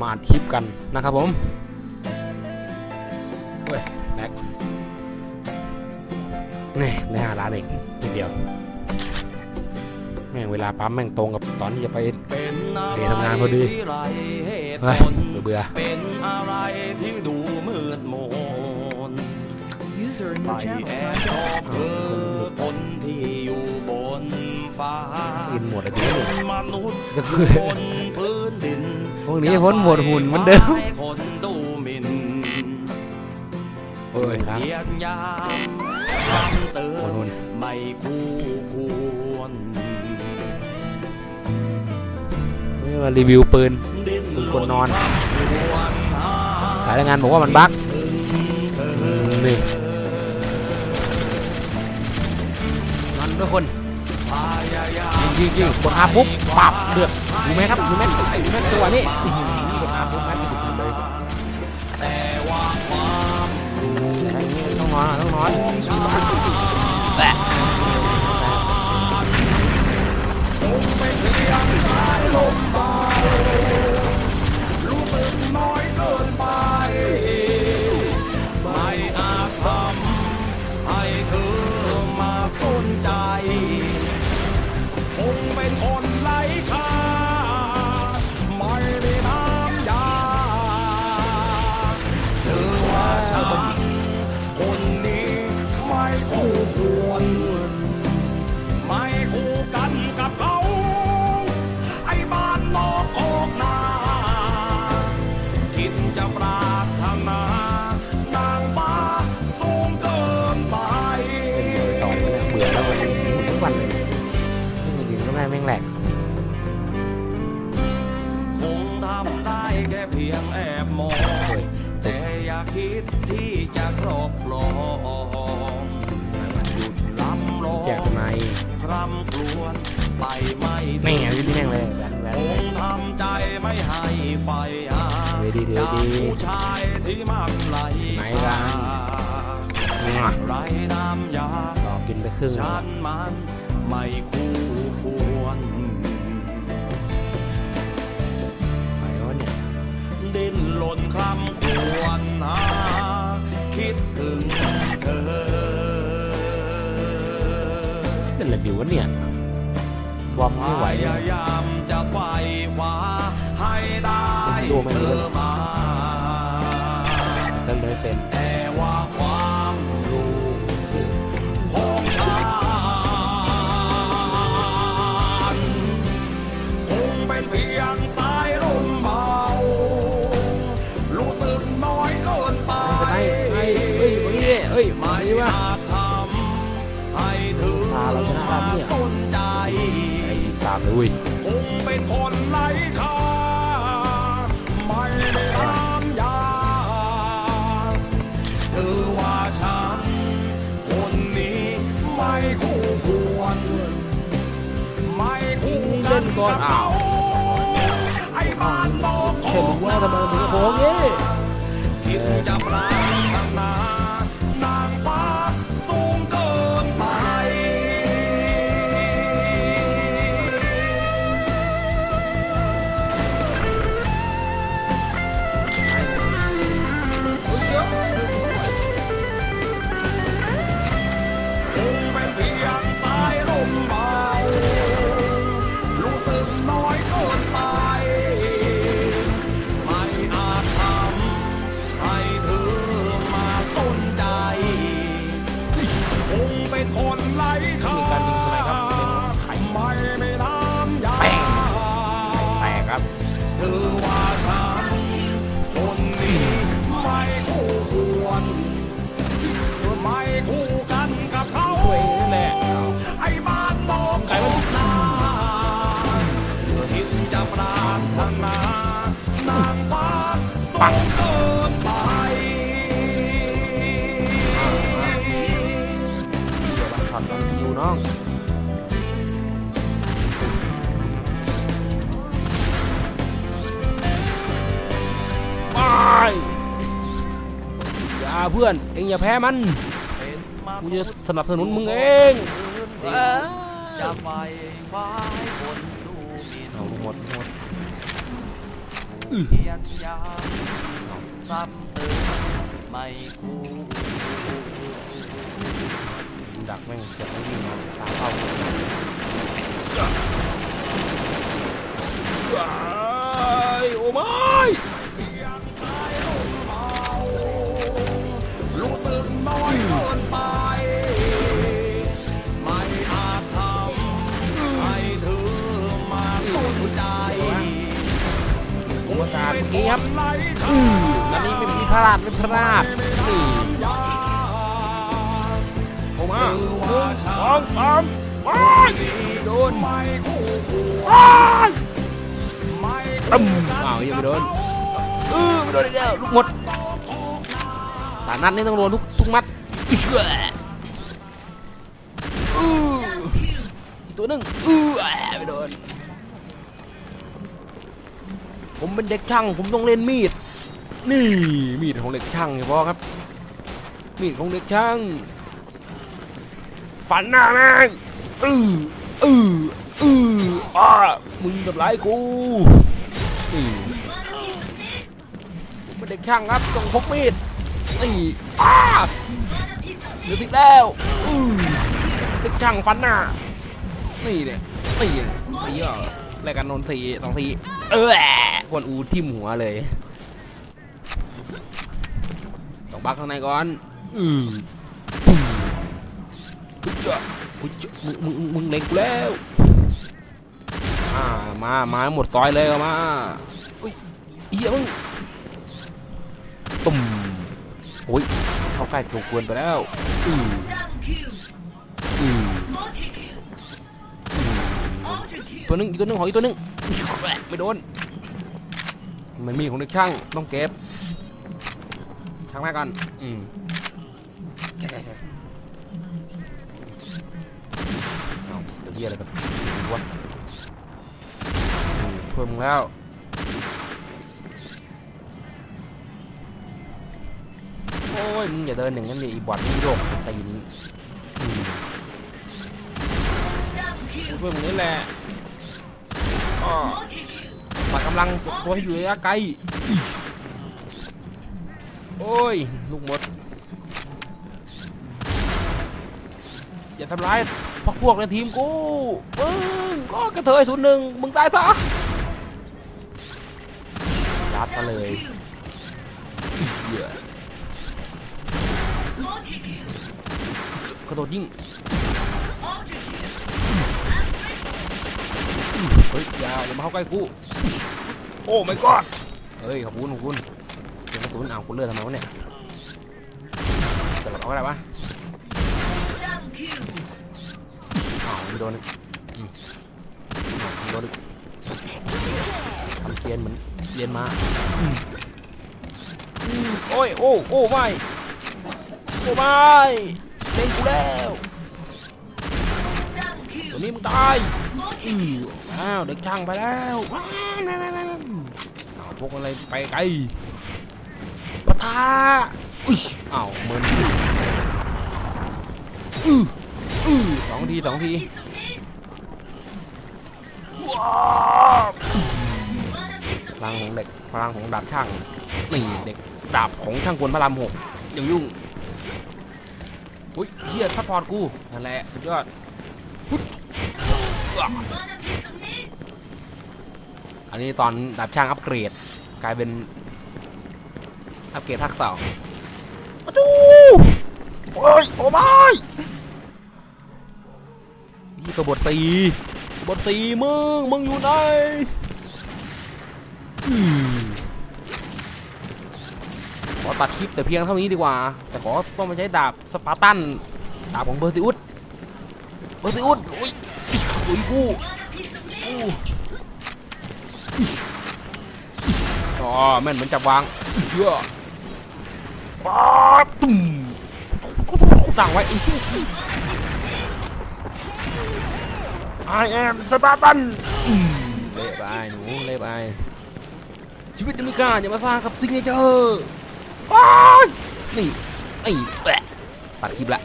มาอัดคลิปกันนะครับผมเว้ยแม็กนี่ได้ห้าล้านเองนิดเดียวแม่งเวลาปั๊มแม่งตรงกับตอนที่จะไปเป็นอะเรีไรยนทำงานพอดีที่ไรเหตุเฮ้ยผลเบื่อเป็นอะไรที่ดูมืดมน User in ไป your channel แอ timed บชอ out. บเธอคนที่อยู่บนฟ้าๆกินหมดอะดีเป็นมนุษย์ก็อคืยู่อบนพื้นดิน พวกนี้พ้นหมดหุ่นเหมือนเดิมให้คนดูหมิ่นโอ้ยครับเยียดยามซ้ำเติหมดมหุ่นไม่คู่ควรนี่มารีวิวปืนดิ้นคุณรคนนอนครวญหาสายรายงานบอกว่ามันบั๊กอืมนี่มันด้วยคนพ จริงยิงๆกดอาปุ๊บปับเดือดดูไหมครับดูไหมดูไหมตัวนี้อื้อหือกดอาปุ๊บแม่งสุดเลยแต่ว่าต้องนอนต้องนอนของฉันแหละคงเป็นเพียงสายลมเบา ร่ำครวญไปไม่แม่ถึงงวิธีแม่งเลยแหวนแหวนคงทำใจไม่ให้ไฟหาเดี๋ยวดีเดี๋ยวจากดี ผู้ชายที่มันไหลไหนกันไรน้ำยา ต่อกินไปครึ่ง ฉันมันไม่คู่ค วะเนี่ยบอมพไม่ไหวยายามจะไฟคว้าให้ได้ดูไม่เธรู้อมาก็เลยเป็นแต่ว่าความรู้สึกของฉันคงเป็นเพียงสายลมเบา รู้สึกน้อยเกินไปเป็นไงไอ้เอ้ยวันนี้เอ้ยมาไม่ดีวะอาจทำให้ เธอพาเราชนะมาแล้วเนี่ยสนใจไอ้ตามเลยเว้ยคงเป็นคนไร้ค่าไม่ได้น้ำยาเธอว่าฉันคนนี้ไม่คู่ควร ไม่คู่กันกับเขาไอ้บ้านนอกโคเห็นกว่าทำไมมันถึงกระโปรงงี้คิดจะปรารถนา อดต้องคิวน้องไปอย่าเพื่อน เอ็งอย่าแพ้มันเป็นมากูจะสนับสนุนมึงเองพื้นดิเอนอจะไปคว้าให้คนดูหมินเอาหมดหมดผูเพียงยามซ้ำเติมไม่คู่ ดักแม่งเจ็บไม่วิ่งมาตามเข้าโอ้ไม่รู้สึกน้อยเกินไป ไม่อาจทำให้เธอมาสนใจโอ้ตาเมื่อกี้ครับไร้อือนัดนี้ไม่มีพลาดไม่พลาดนี่ย อ้ามาหนึ่งว่าสองสามไปโดนไม่ไม่ตึ้มอ้าวยังไม่โดนเออไม่โดนอีกแล้วลูกหมดตานัดนี่ต้องโดนทุกทุกมัดอีกแล้วอือตัวหนึ่งอือแอไม่โดนผมเป็นเด็กช่าง ผมต้องเล่นมีด นี่มีดของเด็กช่างเฉพาะครับ มีดของเด็กช่าง ฝันหน้าแม่งอืออืออืออ้ามึงทำร้ายกูนี่ผมเป็นเด็กช่างครับต้องพกมีดนี่อ้าเหลือติดแล้วอือเด็กช่างฟันหน้านี่เนี่ยนี่ตีเหรอรายการนนทีสองทีเออแอะกวนอูทิ่มหัวเลยต้องบักข้างในก่อนอือ มึงมึงมึงมึงเล็งกูแล้วอ่ามามาหมดซอยเลยเอามาอุ้ยเหี้ยมึงตุ่มโอ้ยเข้าใกล้ตัวกวนไปแล้วอืออืออือตัวหนึงอีกตัวหนึงหอยอีกตัวหนึงแหวะไม่โดนมันมีของเด็กช่างต้องเก็บช่างแม่ก่อนอืม หี้ยอะไรกันวะช่วยมึงแล้วโอ้ยมึงอย่าเดินอย่างนั้นดิอีบอดมึงโยกตีนช่วยมึงนี่แหละปัดกำลังตัวให้อยู่ระยะไกลโอ้ย ลูกหมด อย่าทำร้าย พวกพวกในทีมกูมึงก็กระเทยทุนหนึ่งมึงตายซะยัดมาเลยเหี้ยกระโดดยิงเฮ้ยอย่าอย่ามาเข้าใกล้กูโอ้ my god เฮ้ยขอบคุณขอบคุณเดี๋ยวกระสุนเอาคุณเลือดทำไมวะเนี่ยจะหลดเอาอะไรวะอ้าวไม่ โดนอีกอืมอ้าวไม่โดนอีกทำเซียนเหมือนเรียนมาอืมอืมโอ้ยโอ้โอ้ไม่โอ้ไม่เล่นกูแล้วตัวนี้มึงตายอืออ้าวเด็กช่างไปแล้วว้าวนั่นนั่นนั่นอ้าพวกอะไรไปไกลปะทาอุ้ยอ้าวเหมือนอืออือสองทีสองที พลังของเด็กพลังของดาบช่างนี่เด็กดาบของช่างกลพระรามหกยังยุ่งอุ้ยเฮียซัพพอร์ตกูนั่นแหละสุดยอดปุ๊บอะอันนี้ตอนดาบช่างอัปเกรด กลายเป็นอัปเกรดภาคสองอะดูโอ้ยโอ้ไม่ยี่กบทตี บทตีมึง มึงอยู่ไหนขอตัดคลิปแต่เพียงเท่านี้ดีกว่า แต่ขอต้องมาใช้ดาบสปาร์ตัน ดาบของเบอร์ซิอุสเบอร์ซิอุสโอ้ยโอ้ยกูกูอ๋อแม่นเหมือนจับวางเชื่อป๊าตุ้มตั้งไว้ไอ้เหี้ย I am สปาร์ตันเละไปหนูเละไปชีวิตยังไม่กล้าอย่ามาสร้างกับซิงเกิลเจอร์ว้ายนี่นี่แปะตัดคลิปละ